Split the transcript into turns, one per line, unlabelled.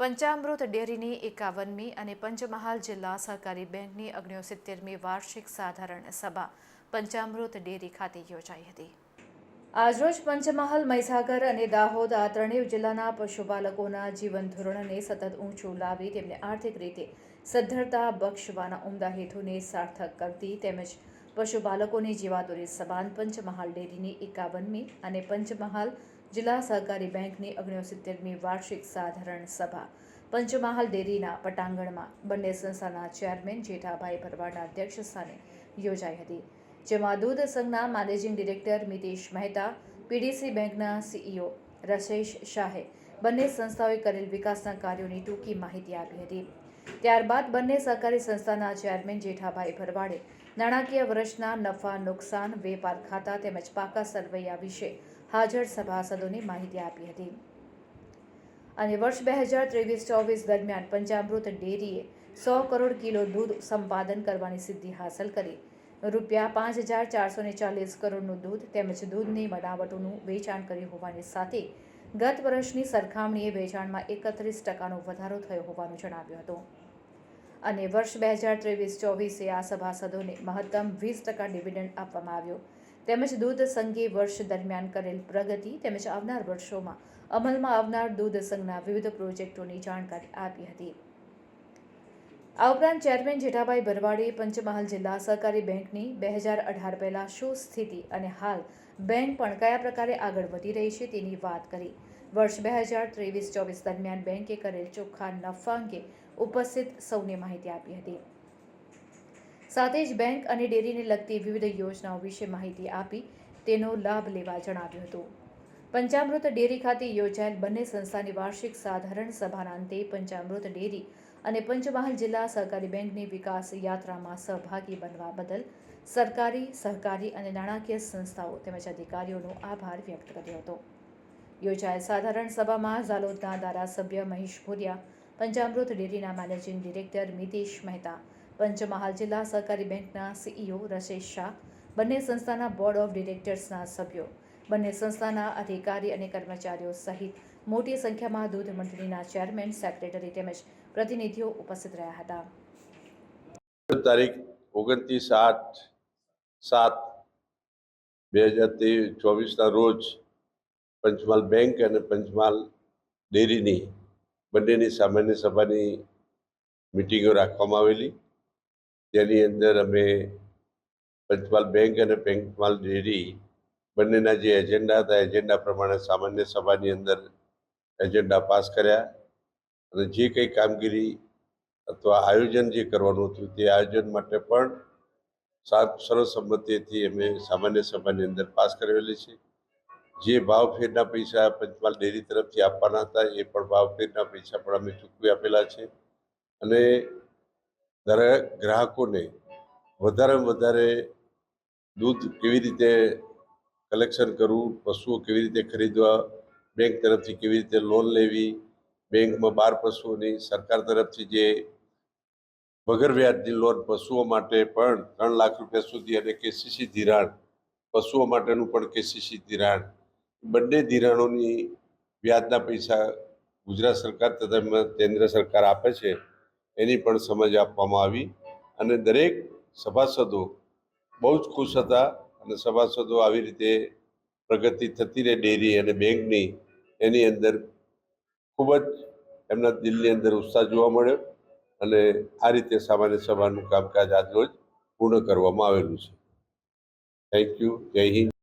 પંચામૃત ડેરીની એકાવનમી અને પંચમહાલ જિલ્લા સહકારી બેંકની ઓગણસિત્તેરમી વાર્ષિક સાધારણ સભા પંચામૃત ડેરી ખાતે યોજાઈ હતી. આજરોજ પંચમહાલ, મહીસાગર અને દાહોદ આ ત્રણેય જિલ્લાના પશુપાલકોના જીવન ધોરણને સતત ઊંચું લાવી તેમને આર્થિક રીતે સદ્ધરતા બક્ષવાના ઉમદા હેતુને સાર્થક કરતી તેમજ પશુપાલકોની જીવાતોની સભાન પંચમહાલ ડેરીની એકાવનમી અને પંચમહાલ જિલ્લા સહકારી બેંકની ઓગણસિત્તેરમી વાર્ષિક સાધારણ સભા. પંચમહાલ ડેરીના પટાંગણમાં બંને સંસ્થાના ચેરમેન જેઠાભાઈ ભરવાડના અધ્યક્ષસ્થાને યોજાઈ હતી, જેમાં દૂધ સંઘના managing director Mitesh Mehta, PDC બેંકના સીઈઓ રશેશ શાહે બંને સંસ્થાઓએ કરેલ વિકાસના કાર્યોની ટૂંકી માહિતી આપી હતી. ત્યારબાદ બંને સહકારી સંસ્થાના ચેરમેન જેઠાભાઈ ભરવાડે નાણાકીય વર્ષના નફા, નુકસાન, વેપાર ખાતા તેમજ પાકા સરવૈયા વિશે હાજર સભાસદોને માહિતી આપી હતી. અને વર્ષ બે હજાર ત્રેવીસ ચોવીસ દરમિયાન પંચામૃત ડેરીએ સો કરોડ કિલો દૂધ સંપાદન કરવાની સિદ્ધિ હાંસલ કરી. રૂપિયા પાંચ હજાર ચારસો ને ચાલીસ કરોડનું દૂધ તેમજ દૂધની બનાવટોનું વેચાણ કર્યું હોવાની સાથે ગત વર્ષની સરખામણીએ વેચાણમાં એકત્રીસ ટકાનો વધારો થયો હોવાનું જણાવ્યું હતું. અને વર્ષ બે હજાર ત્રેવીસ ચોવીસે આ સભાસદોને મહત્તમ વીસ ટકા ડિવિડન્ડ આપવામાં આવ્યો. તેમજ દૂધ સંઘે વર્ષ દરમિયાન કરેલ પ્રગતિ તેમજ આવનાર વર્ષોમાં અમલમાં આવનાર દૂધ સંઘના વિવિધ પ્રોજેક્ટોની જાણકારી આપી હતી. આ ઉપરાંત ચેરમેન જેઠાભાઈ ભરવાડે પંચમહાલ જિલ્લા સહકારી બેંકની બે હજાર અઢાર પહેલાં શું સ્થિતિ અને હાલ બેંક પણ કયા પ્રકારે આગળ વધી રહી છે તેની વાત કરી. વર્ષ બે હજાર ત્રેવીસ ચોવીસ દરમિયાન બેંકે કરેલ ચોખ્ખા નફા અંગે ઉપસ્થિત સૌને માહિતી આપી હતી. સાથે જ બેંક અને ડેરીને લગતી વિવિધ યોજનાઓ વિશે માહિતી આપી તેનો લાભ લેવા જણાવ્યું હતું. પંચામૃત ડેરી ખાતે યોજાયેલ બંને સંસ્થાની વાર્ષિક સાધારણ સભાના અંતે પંચામૃત ડેરી અને પંચમહાલ જિલ્લા સહકારી બેંકની વિકાસ યાત્રામાં સહભાગી બનવા બદલ સરકારી, સહકારી અને નાણાકીય સંસ્થાઓ તેમજ અધિકારીઓનો આભાર વ્યક્ત કર્યો હતો. યોજાયેલ સાધારણ સભામાં ઝાલોદના ધારાસભ્ય મહેશ ભુરિયા પંચામૃત ડેરીના મેનેજિંગ ડિરેક્ટર મિતેશ મહેતા, પંચમહાલ જિલ્લા સહકારી બેંકના સીઈઓ રશેશ શાહ, બંને સંસ્થાના બોર્ડ ઓફ ડિરેક્ટર્સના સભ્યો. બંને સંસ્થાના અધિકારી અને કર્મચારીઓ સહિત મોટી સંખ્યામાં દૂધ મંડળીના ચેરમેન, સેક્રેટરી તેમજ પ્રતિનિધિઓ ઉપસ્થિત રહ્યા હતા.
તારીખ ઓગણત્રીસ આઠ સાત બે હજાર તેવીસ ચોવીસના રોજ પંચમહાલ બેંક અને પંચમહાલ ડેરીની બંનેની સામાન્ય સભાની મિટિંગો રાખવામાં આવેલી. તેની અંદર અમે પંચમહાલ બેંક અને પંચમહાલ ડેરી બંનેના જે એજન્ડા હતા એજન્ડા પ્રમાણે સામાન્ય સભાની અંદર એજન્ડા પાસ કર્યા. અને જે કંઈ કામગીરી અથવા આયોજન જે કરવાનું હતું તે આયોજન માટે પણ સર્વસંમતિથી અમે સામાન્ય સભાની અંદર પાસ કરેલી છે. જે ભાવ ફેરના પૈસા પંચમહાલ ડેરી તરફથી આપવાના હતા, એ પણ ભાવ ફેરના પૈસા પણ અમે ચૂકવી આપેલા છે. અને ગ્રાહકોને વધારેમાં વધારે દૂધ કેવી રીતે કલેક્શન કરવું, પશુઓ કેવી રીતે ખરીદવા, બેંક તરફથી કેવી રીતે લોન લેવી, બેંકમાં બાર પશુઓની, સરકાર તરફથી જે વગર વ્યાજની લોન પશુઓ માટે પણ ત્રણ લાખ રૂપિયા સુધી અને કેસીસી ધિરાણ, પશુઓ માટેનું પણ કેસીસી ધિરાણ બંને ધિરાણોની વ્યાજના પૈસા ગુજરાત સરકાર તથા કેન્દ્ર સરકાર આપે છે, એની પણ સમજ આપવામાં આવી અને દરેક સભાસદો બહુ જ ખુશ હતા અને સભાસદો આવી રીતે પ્રગતિ થતી રહે ડેરી અને બેંકની, એની અંદર ખૂબ જ એમના દિલની અંદર ઉત્સાહ જોવા મળ્યો અને આ રીતે સામાન્ય સભાનું કામકાજ આજરોજ પૂર્ણ કરવામાં આવેલું છે. થેન્ક યુ જય હિન્દ.